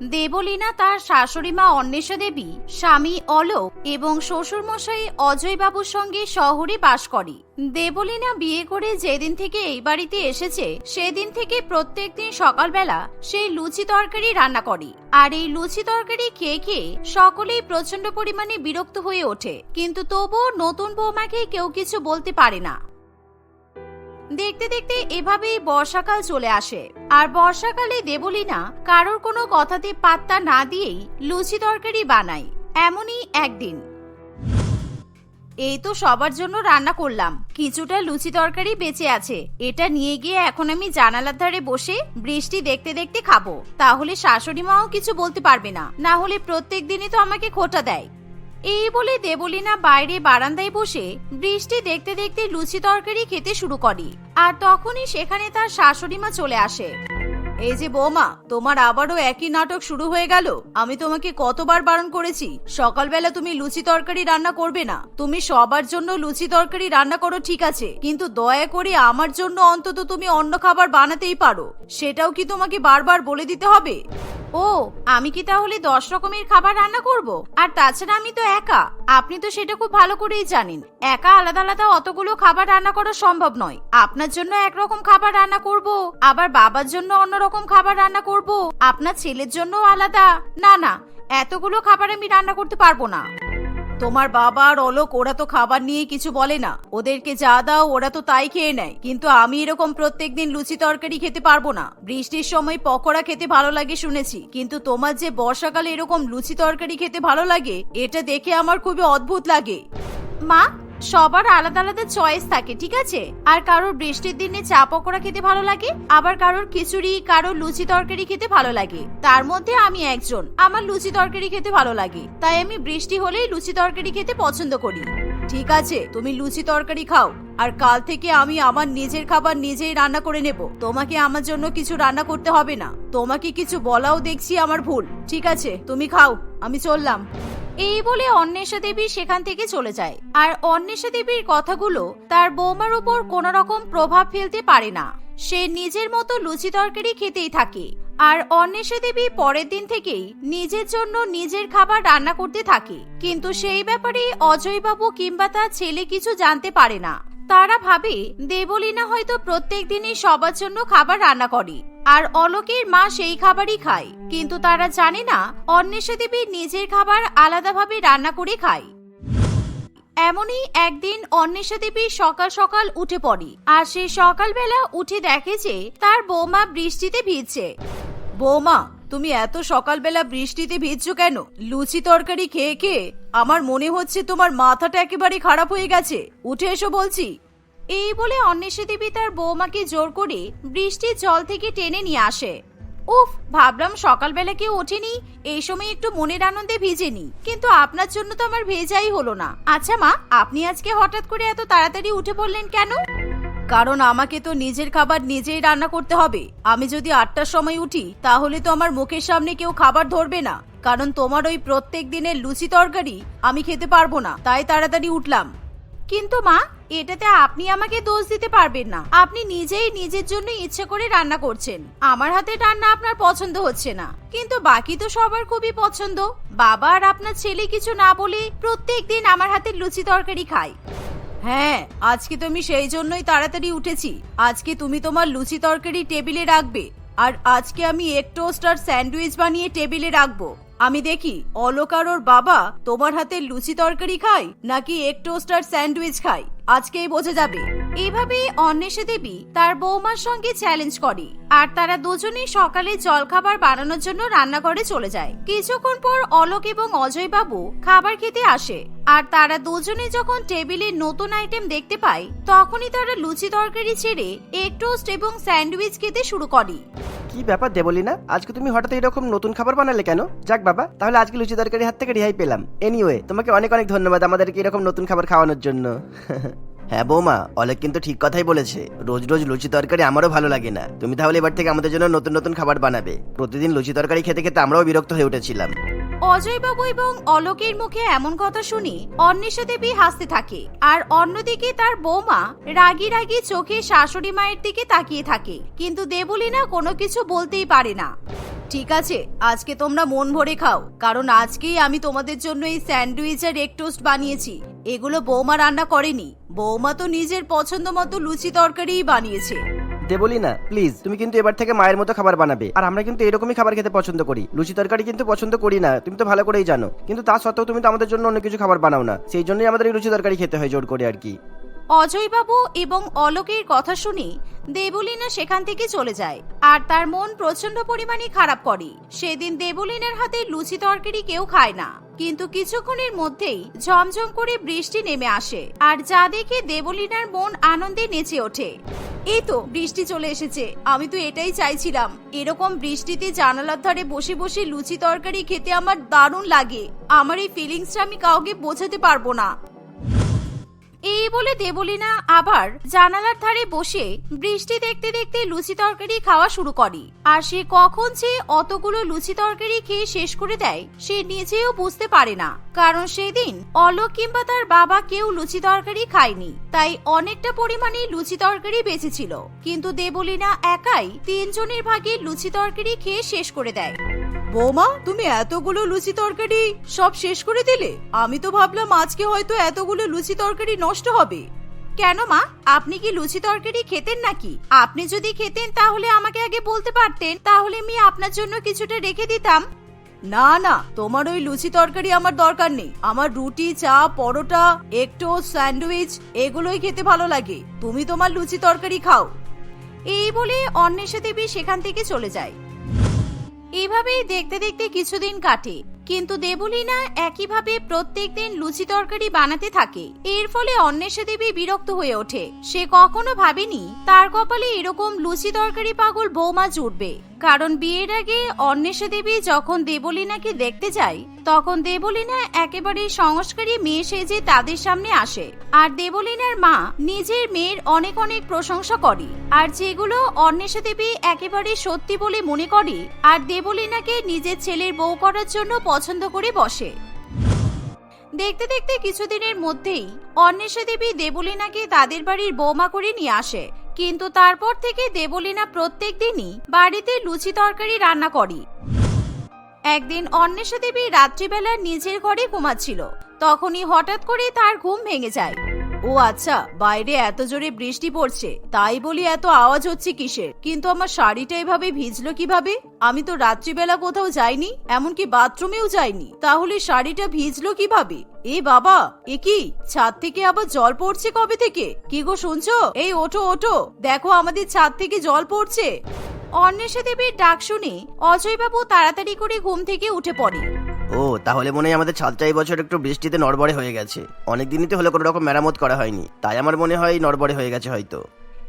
দেবলীনা তার শাশুড়ি মা অন্বেষা দেবী, স্বামী অলোক এবং শ্বশুর মশাই অজয় বাবুর সঙ্গে শহরে বাস করে। দেবলীনা বিয়ে করে যেদিন থেকে এই বাড়িতে এসেছে, সেদিন থেকে প্রত্যেক দিন সকালবেলা সেই লুচি তরকারি রান্না করে। আর এই লুচি তরকারি খেয়ে খেয়ে সকলেই প্রচণ্ড পরিমাণে বিরক্ত হয়ে ওঠে। কিন্তু তবুও নতুন বৌমাকে কেউ কিছু বলতে পারে না। দেখতে দেখতে এভাবেই বর্ষাকাল চলে আসে। আর বর্ষাকালে দেবলীনা কারোর কোনো কথাতে পাত্তা না দিয়েই লুচি তরকারি বানায়, এমনই একদিন। এই তো সবার জন্য রান্না করলাম, কিছুটা লুচি তরকারি বেঁচে আছে। এটা নিয়ে গিয়ে এখন আমি জানালার ধারে বসে বৃষ্টি দেখতে দেখতে খাব। তাহলে শাশুড়ি মাও কিছু বলতে পারবে না। না হলে প্রত্যেক দিনই তো আমাকে খোটা দেয়। এই বলে দেবলীনা বাইরে বারান্দায় বসে বৃষ্টি দেখতে দেখতে লুচি তরকারি খেতে শুরু করে। আর তখনই সেখানে তার শাশুড়ি মা চলে আসে। এই যে বৌমা, তোমার আবারও একই নাটক শুরু হয়ে গেল। আমি তোমাকে কতবার বারণ করেছি। সকালবেলা তুমি লুচি তরকারি রান্না করবে না। তুমি সবার জন্য লুচি তরকারি রান্না করো, ঠিক আছে। কিন্তু দয়া করে আমার জন্য অন্তত তুমি অন্য খাবার বানাতেই পারো। সেটাও কি তোমাকে বারবার বলে দিতে হবে? ও, আমি কি তাহলে দশ রকমের খাবার রান্না করব? আর তাছাড়া আমি তো একা। আপনি তো সেটা খুব ভালো করেই জানেন। একা আলাদা আলাদা অতগুলো খাবার রান্না করা সম্ভব নয়। আপনার জন্য একরকম খাবার রান্না করব। আবার বাবার জন্য অন্যরকম খাবার রান্না করব? আপনার ছেলের জন্য আলাদা। না না, এতগুলো খাবার আমি রান্না করতে পারব না। তোমার বাবা আর অলোক, ওরা তো খাবার নিয়ে কিছু বলে না। ওদেরকে যা দাও, ওরা তো তাই খেয়ে নেয়। কিন্তু আমি এরকম প্রত্যেকদিন লুচি তরকারি খেতে পারব না। বৃষ্টির সময় পকোড়া খেতে ভালো লাগে শুনেছি। কিন্তু তোমার যে বর্ষাকালে এরকম লুচি তরকারি খেতে ভালো লাগে, এটা দেখে আমার খুবই অদ্ভুত লাগে। মা সবার আলাদা আলাদা চয়েস থাকে, ঠিক আছে? আর কারোর বৃষ্টির দিনে চা পকোড়া খেতে ভালো লাগে, আবার কারোর খিচুড়ি, কারোর লুচি তরকারি খেতে ভালো লাগে। তার মধ্যে আমি একজন, আমার লুচি তরকারি খেতে ভালো লাগে, তাই আমি বৃষ্টি হলেই লুচি তরকারি খেতে পছন্দ করি। ঠিক আছে, তুমি লুচি তরকারি খাও, আর কাল থেকে আমি আমার নিজের খাবার নিজেই রান্না করে নেব। তোমাকে আমার জন্য কিছু রান্না করতে হবে না, তোমাকে কিছু বলাও দেখছি আমার ভুল। ঠিক আছে, তুমি খাও, আমি চললাম। এই বলে অন্বেষা দেবী সেখান থেকে চলে যায়। আর অন্বেষা দেবীর কথাগুলো তার বৌমার উপর কোন রকম প্রভাব ফেলতে পারে না। সে নিজের মতো লুচি তরকারি খেতেই থাকে। আর অন্বেষা দেবী পরের দিন থেকেই নিজের জন্য নিজের খাবার রান্না করতে থাকে। কিন্তু সেই ব্যাপারে অজয়বাবু কিংবা তার ছেলে কিছু জানতে পারে না। তারা ভাবে দেবলীনা হয়তো প্রত্যেক দিনই সবার জন্য খাবার রান্না করে। আর অলোকের মা সেই খাবারই খায়। কিন্তু তারা জানে না, অন্বেষা দেবী নিজের খাবার আলাদাভাবে রান্না করে খায়। এমনই একদিন অন্বেষা দেবী সকাল সকাল উঠে পড়ে আর সে সকালবেলা উঠে দেখে যে তার বৌমা বৃষ্টিতে ভিজছে। বৌমা, তুমি এত সকালবেলা বৃষ্টিতে ভিজছো কেন? লুচি তরকারি খেয়ে খেয়ে আমার মনে হচ্ছে তোমার মাথাটা একেবারে খারাপ হয়ে গেছে। উঠে এসো বলছি। এই বলে অন্বেষী দেবী তার বৌমাকে জোর করে বৃষ্টির জল থেকে টেনে নিয়ে আসে। উফ, ভাবলাম সকালবেলা কেউ ওঠেনি, এই সময় একটু মনের আনন্দে ভিজেনি কিন্তু আপনার জন্য তো আমার ভেজাই হলো না। আচ্ছা মা, আপনি আজকে হঠাৎ করে এত তাড়াতাড়ি উঠে পড়লেন কেন? কারণ আমাকে তো নিজের খাবার নিজেই রান্না করতে হবে। আমি যদি আটটার সময় উঠি, তাহলে তো আমার মুখের সামনে কেউ খাবার ধরবে না। কারণ তোমার ওই প্রত্যেক দিনের লুচি তরকারি আমি খেতে পারব না, তাই তাড়াতাড়ি উঠলাম। কিন্তু মা, এটাতে আপনি আমাকে দোষ দিতে পারবেন না। আপনি নিজেই নিজের জন্য ইচ্ছে করে রান্না করছেন। আমার হাতে রান্না আপনার পছন্দ হচ্ছে না। কিন্তু বাকি তো সবার খুবই পছন্দ। বাবা আর আপনার ছেলে কিছু না বলে প্রত্যেক দিন আমার হাতের লুচি তরকারি খায়। হ্যাঁ আজকে তো আমি সেই জন্যই তাড়াতাড়ি উঠেছি। আজকে তুমি তোমার লুচি তরকারি টেবিলে রাখবে। আর আজকে আমি এক টোস্ট আর স্যান্ডউইচ বানিয়ে টেবিলে রাখব। আমি দেখি অলোক আর ওর বাবা তোমার হাতে লুচি তরকারি খায় নাকি এক টোস্ট আর স্যান্ডউইচ খায়? আজকেই বোঝা যাবে। এভাবে অন্বেষা দেবী তার বৌমার সঙ্গে চ্যালেঞ্জ করে। আর তারা দুজনেই সকালে জলখাবার বানানোর জন্য রান্নাঘরে চলে যায়। কিছুক্ষণ পর অলোক এবং অজয় বাবু খাবার খেতে আসে। আর তারা দুজনে যখন টেবিলে নতুন আইটেম দেখতে পায়, তখনই তারা লুচি তরকারি ছেড়ে এক টোস্ট এবং স্যান্ডউইচ খেতে শুরু করে। কি ব্যাপার দে বলি না আজকে তুমি হঠাৎ এরকম নতুন খাবার বানালে কেন? যাক বাবা, তাহলে আজকে লুচি তরকারি হাত থেকে রেহাই পেলাম। এনিওয়ে তোমাকে অনেক অনেক ধন্যবাদ আমাদেরকে এরকম নতুন খাবার খাওয়ানোর জন্য। হ্যাঁ বৌমা, অলেক কিন্তু ঠিক কথাই বলেছে। রোজ রোজ লুচি তরকারি আমারও ভালো লাগে না। তুমি তাহলে এবার থেকে আমাদের জন্য নতুন নতুন খাবার বানাবে। প্রতিদিন লুচি তরকারি খেতে খেতে আমরাও বিরক্ত হয়ে উঠেছিলাম। অজয়বাবু এবং অলোকের মুখে এমন কথা শুনি অন্বেষা দেবী হাসতে থাকে, আর অন্যদিকে তার বৌমা রাগি রাগি চোখে শাশুড়ি মায়ের দিকে তাকিয়ে থাকে, কিন্তু দেবলীনা কোনো কিছু বলতেই পারে না। ঠিক আছে, আজকে তোমরা মন ভরে খাও, কারণ আজকেই আমি তোমাদের জন্য এই স্যান্ডউইচ আর এগ টোস্ট বানিয়েছি, এগুলো বৌমা রান্না করেনি, বৌমা তো নিজের পছন্দ মতো লুচি তরকারিই বানিয়েছে। দেবলি না প্লিজ তুমি কিন্তু এবার থেকে মায়ের মতো খাবার বানাবে। আর আমরা কিন্তু এরকমই খাবার খেতে পছন্দ করি। লুচি তরকারি কিন্তু পছন্দ করি না, তুমি তো ভালো করেই জানো। কিন্তু তা সত্ত্বেও তুমি তো আমাদের জন্য অন্য কিছু খাবার বানাও না। সেই জন্যই আমাদের এই লুচি তরকারি খেতে হয় জোর করে আর কি। অজয়বাবু এবং অলোকের কথা শুনে দেবলীনা সেখান থেকে চলে যায় আর তার মন প্রচণ্ড পরিমাণে খারাপ করে। সেদিন দেবলীনার হাতে লুচি তরকারি কেউ খায় না। কিন্তু কিছুক্ষণের মধ্যেই ঝমঝম করে বৃষ্টি নেমে আসে আর যা দেখে দেবলীনার মন আনন্দে নেচে ওঠে। এই তো বৃষ্টি চলে এসেছে, আমি তো এটাই চাইছিলাম। এরকম বৃষ্টিতে জানালার ধারে বসে বসে লুচি তরকারি খেতে আমার দারুণ লাগে। আমার এই ফিলিংসটা আমি কাউকে বোঝাতে পারব না। এই বলে দেবলীনা আবার জানালার ধারে বসে বৃষ্টি দেখতে দেখতে লুচি তরকারি খাওয়া শুরু করে। আর সে কখন যে অতগুলো লুচি তরকারি খেয়ে শেষ করে দেয়, সে নিজেও বুঝতে পারে না। কারণ সেদিন অলোক কিংবা তার বাবা কেউ লুচি তরকারি খায়নি, তাই অনেকটা পরিমাণে লুচি তরকারি বেঁচেছিল। কিন্তু দেবলীনা একাই তিনজনের ভাগে লুচি তরকারি খেয়ে শেষ করে দেয়। বৌমা, তুমি এতগুলো লুচি তরকারি সব শেষ করে দিলে? আমি তো ভাবলাম আজকে হয়তো এতগুলো লুচি তরকারি নষ্ট হবে। কেন মা? আপনি কি লুচি তরকারি খেতেন নাকি? আপনি যদি খেতেন তাহলে আমাকে আগে বলতে পারতেন, তাহলে আমি আপনার জন্য কিছুটা রেখে দিতাম। না না, তোমার ওই লুচি তরকারি আমার দরকার নেই। আমার রুটি, চা, পরোটা, একটো স্যান্ডউইচ, এগুলোই খেতে ভালো লাগে। তুমি তোমার লুচি তরকারি খাও। এই বলে অন্বেষা দেবী সেখান থেকে চলে যায়। এভাবেই দেখতে দেখতে কিছুদিন কাটে, কিন্তু দেবলীনা একইভাবে প্রত্যেক দিন লুচি তরকারি বানাতে থাকে। এর ফলে অন্বেষা দেবী বিরক্ত হয়ে ওঠে। সে কখনো ভাবেনি, তার কপালে এরকম লুচি তরকারি পাগল বৌমা জুটবে। কারণ বিয়ের আগে অন্বেষা দেবী যখন দেবলীনাকে দেখতে যায়, তখন দেবলীনা একেবারে সংস্কারী মেয়ে সেজে তাদের সামনে আসে। আর দেবলীনার মা নিজের মেয়ের অনেক অনেক প্রশংসা করে। আর যেগুলো অন্বেষা দেবী একেবারে সত্যি বলে মনে করে, আর দেবলীনাকে নিজের ছেলের বউ করার জন্য পছন্দ করে বসে। দেখতে দেখতে কিছুদিনের মধ্যেই অন্বেষা দেবী দেবলীনাকে তাদের বাড়ির বৌমা করে নিয়ে আসে। কিন্তু তারপর থেকে দেবলীনা প্রত্যেক দিনই বাড়িতে লুচি তরকারি রান্না করে। একদিন অন্বেষা দেবী রাত্রিবেলা নিজের ঘরে ঘুমাচ্ছিল। তখনই হঠাৎ করে তার ঘুম ভেঙে যায়। ও আচ্ছা বাইরে এত জোরে বৃষ্টি পড়ছে, তাই বলি এত আওয়াজ হচ্ছে কিসের? কিন্তু আমার শাড়িটা এভাবে ভিজলো কীভাবে? আমি তো রাত্রিবেলা কোথাও যাইনি, এমনকি বাথরুমেও যাইনি, তাহলে শাড়িটা ভিজলো কীভাবে? এ বাবা, এ কি? ছাদ থেকে আবার জল পড়ছে কবে থেকে? কি গো শুনছো? এই ওঠো ওঠো, দেখো আমাদের ছাদ থেকে জল পড়ছে। অন্বেষা দেবীর ডাক শুনে অজয়বাবু তাড়াতাড়ি করে ঘুম থেকে উঠে পড়ে। ও, তাহলে মনে হয় আমাদের ছাদটা এই বছর একটু বৃষ্টিতে নড়বড়ে হয়ে গেছে। অনেক দিনই তো হলো কোনো রকম মেরামত করা হয়নি। তাই আমার মনে হয় নড়বড়ে হয়ে গেছে হয়তো।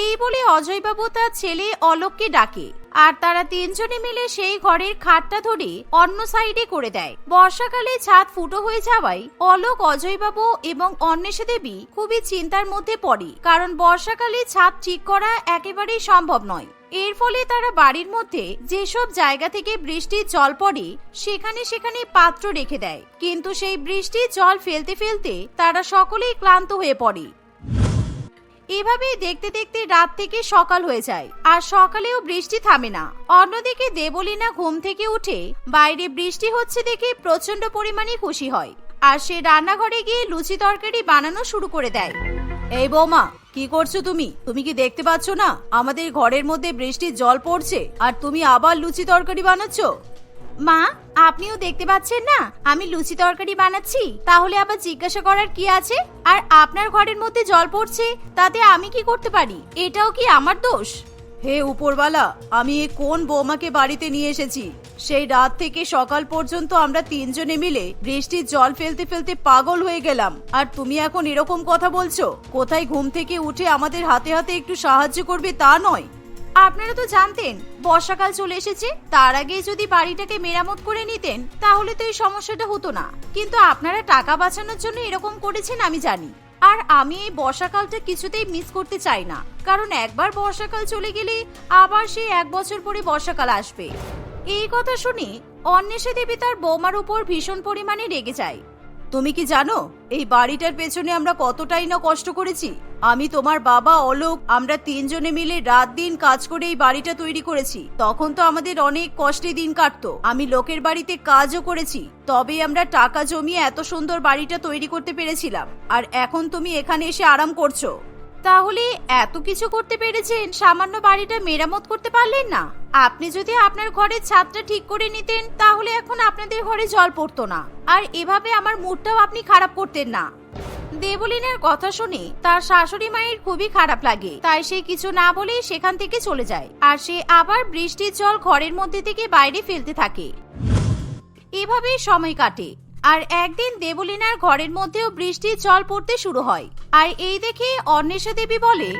এই বলে অজয়বাবু তার ছেলে অলোককে ডাকে, আর তারা তিনজনে মিলে সেই ঘরের খাটটা ধরে অন্য সাইডে করে দেয়। বর্ষাকালে ছাদ ফুটো হয়ে যাওয়ায় অলোক, অজয়বাবু এবং অন্বেষা দেবী খুবই চিন্তার মধ্যে পড়ে, কারণ বর্ষাকালে ছাদ ঠিক করা একেবারেই সম্ভব নয়। এর ফলে তারা বাড়ির মধ্যে যেসব জায়গা থেকে বৃষ্টির জল পড়ে, সেখানে সেখানে পাত্র রেখে দেয়। কিন্তু সেই বৃষ্টির জল ফেলতে ফেলতে তারা সকলেই ক্লান্ত হয়ে পড়ে। এভাবেই দেখতে দেখতে রাত থেকে সকাল হয়ে যায়, আর সকালেও বৃষ্টি থামে না। অন্যদিকে দেবলীনা ঘুম থেকে উঠে বাইরে বৃষ্টি হচ্ছে দেখে প্রচণ্ড পরিমাণে খুশি হয়, আর সে রান্নাঘরে গিয়ে লুচি তরকারি বানানো শুরু করে দেয়। এই বৌমা, কি করছ তুমি? তুমি কি দেখতে পাচ্ছ না? আমাদের ঘরের মধ্যে বৃষ্টির জল পড়ছে, আর তুমি আবার লুচি তরকারি বানাচ্ছ? মা, আপনিও দেখতে পাচ্ছেন না? আমি লুচি তরকারি বানাচ্ছি। তাহলে আবার জিজ্ঞাসা করার কি আছে? আর আপনার ঘরের মধ্যে জল পড়ছে, তাতে আমি কি করতে পারি? এটাও কি আমার দোষ? হে উপরওয়ালা, আমি এ কোন বৌমাকে বাড়িতে নিয়ে এসেছি? সেই রাত থেকে সকাল পর্যন্ত আমরা তিনজনে মিলে বৃষ্টির জল ফেলতে ফেলতে পাগল হয়ে গেলাম। আর তুমি এখন এরকম কথা বলছো? কোথায় ঘুম থেকে উঠে আমাদের হাতে হাতে একটু সাহায্য করবে তা নয়? আপনারা তো জানতেন, বর্ষাকাল চলে এসেছে, তার আগে যদি বাড়িটাকে মেরামত করে নিতেন, তাহলে তো এই সমস্যাটা হতো না। কিন্তু আপনারা টাকা বাঁচানোর জন্য এরকম করেছেন আমি জানি। আর আমি এই বর্ষাকালটা কিছুতেই মিস করতে চাই না। কারণ একবার বর্ষাকাল চলে গেলে আবার সেই এক বছর পরে বর্ষাকাল আসবে। এই কথা শুনে অন্বেষা দেবী তার বৌমার উপর ভীষণ পরিমাণে রেগে যায়। তুমি কি জানো, এই বাড়িটার পেছনে আমরা কতটাই না কষ্ট করেছি? আমি, তোমার বাবা, অলোক, আমরা তিনজনে মিলে রাত দিন কাজ করে এই বাড়িটা তৈরি করেছি। তখন তো আমাদের অনেক কষ্টে দিন কাটতো। আমি লোকের বাড়িতে কাজও করেছি। তবে আমরা টাকা জমিয়ে এত সুন্দর বাড়িটা তৈরি করতে পেরেছিলাম। আর এখন তুমি এখানে এসে আরাম করছ। তাহলে এত কিছু করতে পেরেছেন, সামান্য বাড়িটা মেরামত করতে পারলেন না। আপনি যদি আপনার ঘরের ছাদটা ঠিক করে নিতেন, তাহলে এখন আপনাদের ঘরে জল পড়তো না। আর এভাবে আমার মুডটাও আপনি খারাপ করতেন না। দেবলিনের কথা শুনে তার শাশুড়ি মায়ের খুবই খারাপ লাগে। তাই সে কিছু না বলেই সেখান থেকে চলে যায়। আর সে আবার বৃষ্টির জল ঘরের মধ্যে থেকে বাইরে ফেলতে থাকে। এভাবেই সময় কাটে। আর একদিন দেবলিনার ঘরের মধ্যেও বৃষ্টির জল পড়তে শুরু হয়। আর এই দেখে অন্বেষা দেবী বলে,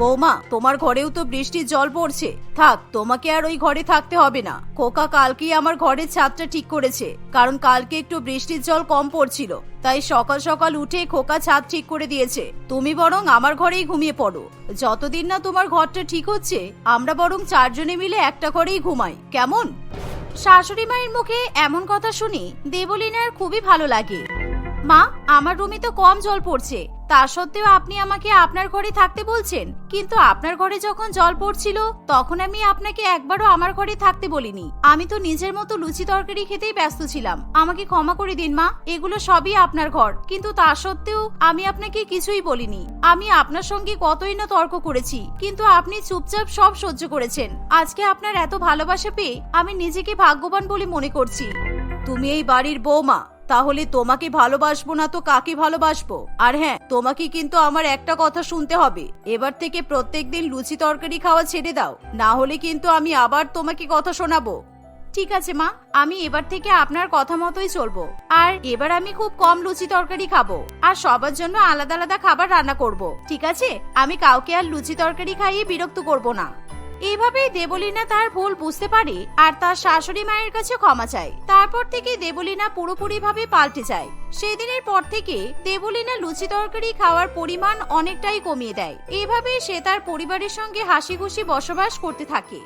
বৌমা, তোমার ঘরেও তো বৃষ্টির জল পড়ছে। থাক, তোমাকে আর ওই ঘরে থাকতে হবে না। খোকা কালকেই আমার ঘরের ছাদটা ঠিক করেছে, কারণ কালকে একটু বৃষ্টির জল কম পড়ছিল। তাই সকাল সকাল উঠে খোকা ছাদ ঠিক করে দিয়েছে। তুমি বরং আমার ঘরেই ঘুমিয়ে পড়ো। যতদিন না তোমার ঘরটা ঠিক হচ্ছে, আমরা বরং চারজনে মিলে একটা ঘরেই ঘুমাই। কেমন? শাশুড়ি মায়ের মুখে এমন কথা শুনি দেবলিনার খুবই ভালো লাগে। মা, আমার রুমে তো কম জল পড়ছে। তা সত্ত্বেও আপনি আমাকে আপনার ঘরে থাকতে বলছেন। কিন্তু আপনার ঘরে যখন জল পড়ছিল, তখন আমি আপনাকে একবারও আমার ঘরে থাকতে বলিনি। আমি তো নিজের মতো লুচি তরকারি খেতেই ব্যস্ত ছিলাম। আমাকে ক্ষমা করে দিন, মা। এগুলো সবই আপনার ঘর। কিন্তু তা সত্ত্বেও আমি আপনাকে কিছুই বলিনি। আমি আপনার সঙ্গে কতই না তর্ক করেছি। কিন্তু আপনি চুপচাপ সব সহ্য করেছেন। আজকে আপনার এত ভালোবাসা পেয়ে আমি নিজেকে ভাগ্যবান বলে মনে করছি। তুমি এই বাড়ির বৌমা। তাহলে তোমাকে ভালোবাসবো না তো কাকে ভালোবাসবো? আর হ্যাঁ তোমাকে কিন্তু আমার একটা কথা শুনতে হবে। এবার থেকে প্রত্যেক দিন লুচি তরকারি খাওয়া ছেড়ে দাও। না হলে কিন্তু আমি আবার তোমাকে কথা শোনাবো। ঠিক আছে, মা। আমি এবার থেকে আপনার কথা মতোই চলবো। আর এবার আমি খুব কম লুচি তরকারি খাব। আর সবার জন্য আলাদা আলাদা খাবার রান্না করব। ঠিক আছে? আমি কাউকে আর লুচি তরকারি খাইয়ে বিরক্ত করব না। এভাবেই দেবলীনা তার ভুল বুঝতে পারে আর তার শাশুড়ি মায়ের কাছে ক্ষমা চায়। তারপর থেকে দেবলীনা পুরোপুরিভাবে পাল্টে যায়। সেদিনের পর থেকে দেবলীনা লুচি তরকারি খাওয়ার পরিমাণ অনেকটাই কমিয়ে দেয়। এভাবেই সে তার পরিবারের সঙ্গে হাসি খুশি বসবাস করতে থাকে।